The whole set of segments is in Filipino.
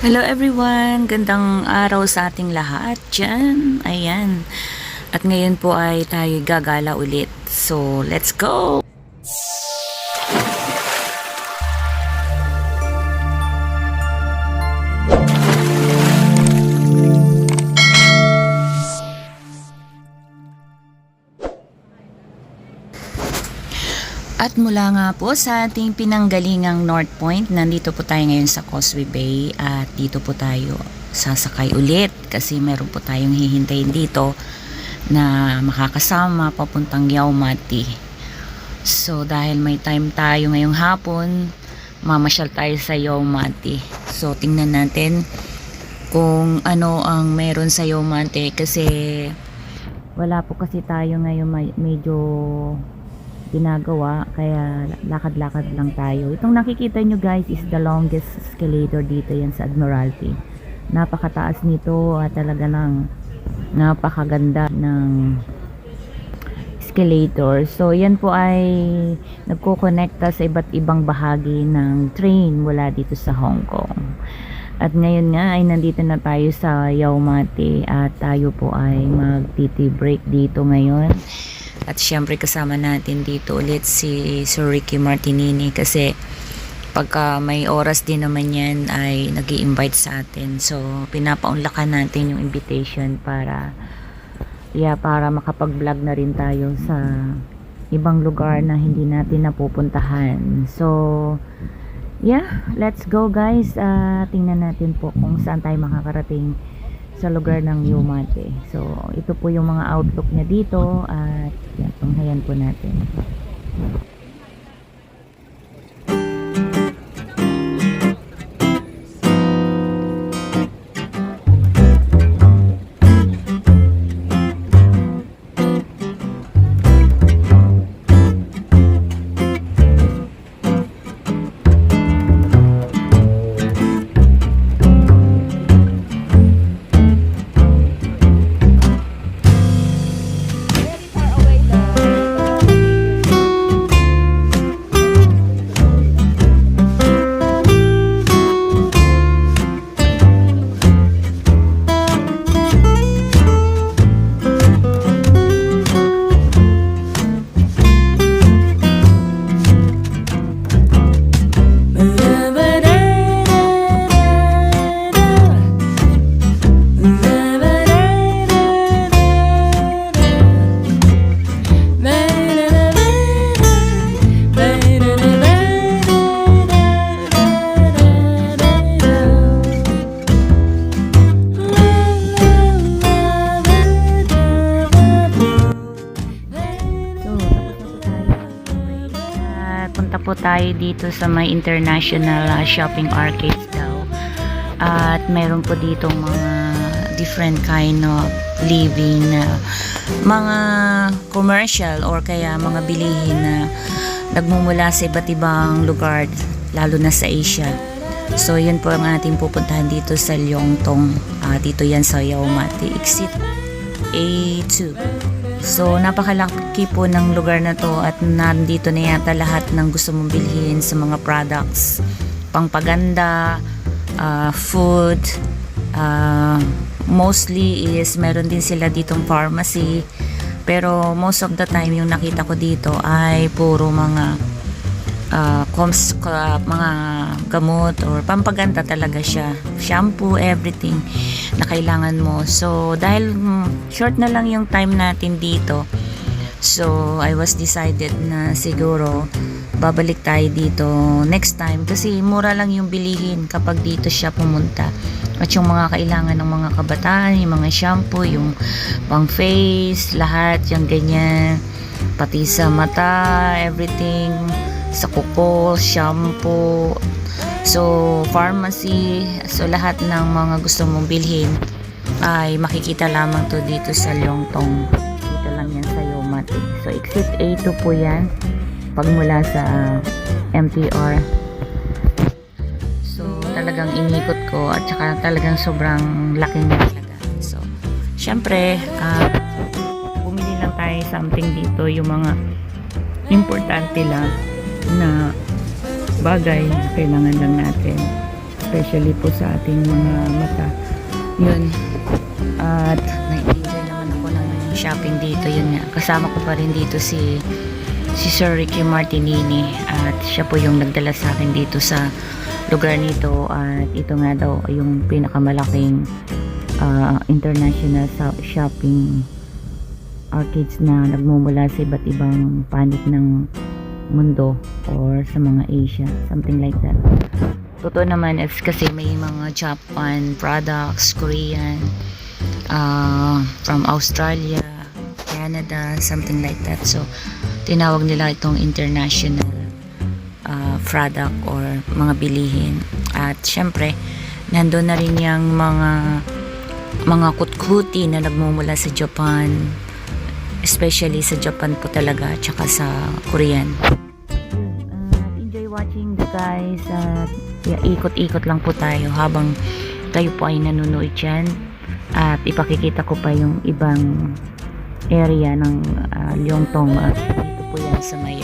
Hello everyone! Gandang araw sa ating lahat dyan. Ayan. At ngayon po ay tayo gagala ulit. So, let's go! At mula nga po sa ating pinanggalingang North Point, nandito po tayo ngayon sa Causeway Bay at dito po tayo sasakay ulit kasi meron po tayong hihintayin dito na makakasama papuntang Yaumati. So dahil may time tayo ngayong hapon, mamasyal tayo sa Yaumati. So tingnan natin kung ano ang meron sa Yaumati kasi wala po kasi tayo ngayon medyo ginagawa kaya lakad-lakad lang tayo. Itong nakikita nyo guys is the longest escalator dito yan sa Admiralty. Napakataas nito at talaga lang napakaganda ng escalator. So yan po ay nagko-connecta sa iba't ibang bahagi ng train mula dito sa Hong Kong. At ngayon nga ay nandito na tayo sa Yaumati at tayo po ay mag-tea break dito ngayon. At syempre kasama natin dito ulit si Sir Ricky Martinini kasi pagka may oras din naman yan ay nag invite sa atin. So pinapaunlakan natin yung invitation para yeah, para makapag-vlog na rin tayo sa ibang lugar na hindi natin napupuntahan. So yeah, let's go guys. Ah, tingnan natin po kung saan tayo makakarating sa lugar ng Yumate. So, ito po yung mga outlook niya dito at yan, panghayan po natin. Tayo dito sa may international ah, shopping arcades daw. At meron po dito mga different kind of living na mga commercial or kaya mga bilihin na nagmumula sa iba't ibang lugar lalo na sa Asia. So, yun po ang ating pupuntahan dito sa Lyeongtong. Ah, dito yan sa Yaomati. Exit A2. So, napakalaki po ng lugar na to at nandito na yata lahat ng gusto mong bilhin sa mga products. Pangpaganda, ah, food, ah, mostly is meron din sila ditong pharmacy. Pero most of the time yung nakita ko dito ay puro mga ah, coms, ka- mga gamot or pampaganda talaga siya. Shampoo, everything na kailangan mo. So, dahil mm, short na lang yung time natin dito, so I was decided na siguro babalik tayo dito next time kasi mura lang yung bilihin kapag dito siya pumunta. At yung mga kailangan ng mga kabataan, yung mga shampoo, yung pang face, lahat, yung ganyan. Pati sa mata, everything. Sa kuko, shampoo, So, pharmacy, so lahat ng mga gusto mong bilhin ay makikita lamang to dito sa Longtong. Dito lang yan sa Yomati. So, exit A2 po yan pag mula sa MTR. So, talagang inikot ko at saka talagang sobrang laki niya talaga. So, syempre, ah, bumili lang tayo something dito yung mga importante lang na bagay na kailangan lang natin especially po sa ating mga mata. Yun. At nai-enjoy naman ako ng shopping dito. Yun nga. Kasama ko pa rin dito si si Sir Ricky Martinini at siya po yung nagdala sa akin dito sa lugar nito at ito nga daw yung pinakamalaking ah, international shopping arcades na nagmumula sa iba't ibang panig ng mundo or sa mga Asia something like that. Totoo naman it's kasi may mga Japan products Korean uh, from Australia Canada something like that. So tinawag nila itong international uh, product or mga bilihin. At syempre nandun na rin yung mga mga kutkuti na nagmumula sa Japan especially sa Japan po talaga tsaka sa Korean. Uh, enjoy watching the guys at yeah, ikot-ikot lang po tayo habang kayo po ay nanonood dyan. At ipakikita ko pa yung ibang area ng uh, Lyeongtong. At dito po yan sa may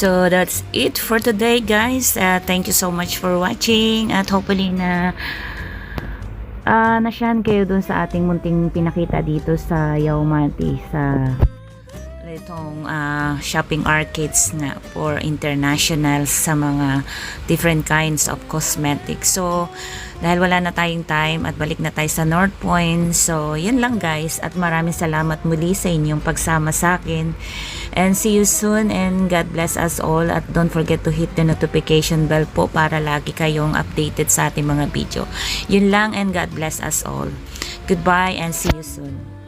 So that's it for today guys. Uh, thank you so much for watching at hopefully na uh, nasyahan kayo dun sa ating munting pinakita dito sa Yaumati sa itong ah, shopping arcades nga for international sa mga different kinds of cosmetics. So, dahil wala na tayong time at balik na tayo sa North Point. So, yun lang guys at maraming salamat muli sa inyong pagsama sa akin. And see you soon and God bless us all at don't forget to hit the notification bell po para lagi kayong updated sa ating mga video. Yun lang and God bless us all. Goodbye and see you soon.